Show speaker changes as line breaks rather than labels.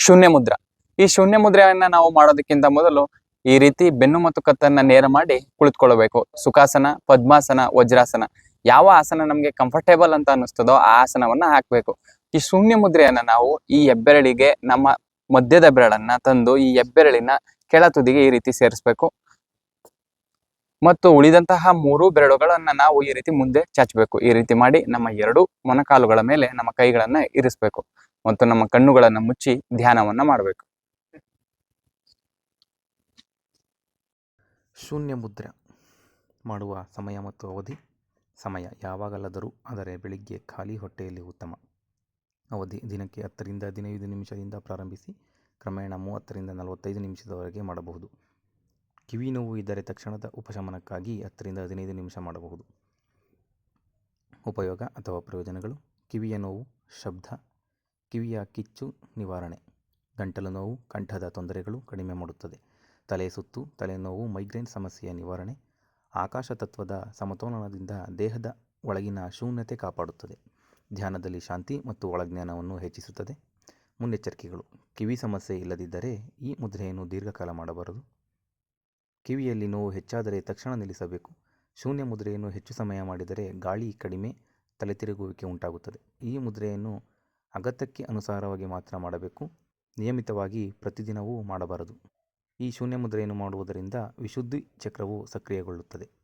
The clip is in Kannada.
ಶೂನ್ಯ ಮುದ್ರ. ಈ ಶೂನ್ಯ ಮುದ್ರೆಯನ್ನ ನಾವು ಮಾಡೋದಕ್ಕಿಂತ ಮೊದಲು ಈ ರೀತಿ ಬೆನ್ನು ಮತ್ತು ಕತ್ತನ್ನ ನೇರ ಮಾಡಿ ಕುಳಿತುಕೊಳ್ಳಬೇಕು. ಸುಖಾಸನ, ಪದ್ಮಾಸನ, ವಜ್ರಾಸನ. ಯಾವ ಆಸನ ನಮಗೆ ಕಂಫರ್ಟೇಬಲ್ ಅಂತ ಅನ್ನಿಸ್ತದೋ ಆ ಆಸನವನ್ನ ಹಾಕ್ಬೇಕು. ಈ ಶೂನ್ಯ ಮುದ್ರೆಯನ್ನ ನಾವು ಈ ಹೆಬ್ಬೆರಳಿಗೆ ನಮ್ಮ ಮಧ್ಯದ ಬೆರಳನ್ನ ತಂದು ಈ ಹೆಬ್ಬೆರಳಿನ ಕೆಳ ತುದಿಗೆ ಈ ರೀತಿ ಸೇರಿಸ್ಬೇಕು. ಮತ್ತು ಉಳಿದಂತಹ ಮೂರು ಬೆರಳುಗಳನ್ನ ನಾವು ಈ ರೀತಿ ಮುಂದೆ ಚಾಚಬೇಕು. ಈ ರೀತಿ ಮಾಡಿ ನಮ್ಮ ಎರಡು ಮೊಣಕಾಲುಗಳ ಮೇಲೆ ನಮ್ಮ ಕೈಗಳನ್ನ ಇರಿಸಬೇಕು. ಮತ್ತು ನಮ್ಮ ಕಣ್ಣುಗಳನ್ನ ಮುಚ್ಚಿ ಧ್ಯಾನವನ್ನ ಮಾಡಬೇಕು.
ಶೂನ್ಯ ಮುದ್ರೆ ಮಾಡುವ ಸಮಯ ಮತ್ತು ಅವಧಿ. ಸಮಯ ಯಾವಾಗಲಾದರೂ, ಆದರೆ ಬೆಳಿಗ್ಗೆ ಖಾಲಿ ಹೊಟ್ಟೆಯಲ್ಲಿ ಉತ್ತಮ. ಅವಧಿ ದಿನಕ್ಕೆ ಹತ್ತರಿಂದ ಹದಿನೈದು ನಿಮಿಷದಿಂದ ಪ್ರಾರಂಭಿಸಿ, ಕ್ರಮೇಣ ಮೂವತ್ತರಿಂದ ನಲವತ್ತೈದು ನಿಮಿಷದವರೆಗೆ ಮಾಡಬಹುದು. ಕಿವಿ ನೋವು ಇದ್ದರೆ ತಕ್ಷಣದ ಉಪಶಮನಕ್ಕಾಗಿ ಹತ್ತರಿಂದ ಹದಿನೈದು ನಿಮಿಷ ಮಾಡಬಹುದು. ಉಪಯೋಗ ಅಥವಾ ಪ್ರಯೋಜನಗಳು. ಕಿವಿಯ ನೋವು, ಶಬ್ದ, ಕಿವಿಯ ಕಿಚ್ಚು ನಿವಾರಣೆ. ಗಂಟಲು ನೋವು, ಕಂಠದ ತೊಂದರೆಗಳು ಕಡಿಮೆ ಮಾಡುತ್ತದೆ. ತಲೆ ಸುತ್ತು ತಲೆನೋವು ಮೈಗ್ರೇನ್ ಸಮಸ್ಯೆಯ ನಿವಾರಣೆ. ಆಕಾಶ ತತ್ವದ ಸಮತೋಲನದಿಂದ ದೇಹದ ಒಳಗಿನ ಶೂನ್ಯತೆ ಕಾಪಾಡುತ್ತದೆ. ಧ್ಯಾನದಲ್ಲಿ ಶಾಂತಿ ಮತ್ತು ಒಳಜ್ಞಾನವನ್ನು ಹೆಚ್ಚಿಸುತ್ತದೆ. ಮುನ್ನೆಚ್ಚರಿಕೆಗಳು. ಕಿವಿ ಸಮಸ್ಯೆ ಇಲ್ಲದಿದ್ದರೆ ಈ ಮುದ್ರೆಯನ್ನು ದೀರ್ಘಕಾಲ ಮಾಡಬಾರದು. ಕಿವಿಯಲ್ಲಿ ನೋವು ಹೆಚ್ಚಾದರೆ ತಕ್ಷಣ ನಿಲ್ಲಿಸಬೇಕು. ಶೂನ್ಯ ಮುದ್ರೆಯನ್ನು ಹೆಚ್ಚು ಸಮಯ ಮಾಡಿದರೆ ಗಾಳಿ ಕಡಿಮೆ ತಲೆತಿರುಗುವಿಕೆ ಉಂಟಾಗುತ್ತದೆ. ಈ ಮುದ್ರೆಯನ್ನು ಅಗತ್ಯಕ್ಕೆ ಅನುಸಾರವಾಗಿ ಮಾತ್ರ ಮಾಡಬೇಕು. ನಿಯಮಿತವಾಗಿ ಪ್ರತಿದಿನವೂ ಮಾಡಬಾರದು. ಈ ಶೂನ್ಯ ಮುದ್ರೆಯನ್ನು ಮಾಡುವುದರಿಂದ ವಿಶುದ್ಧಿ ಚಕ್ರವು ಸಕ್ರಿಯಗೊಳ್ಳುತ್ತದೆ.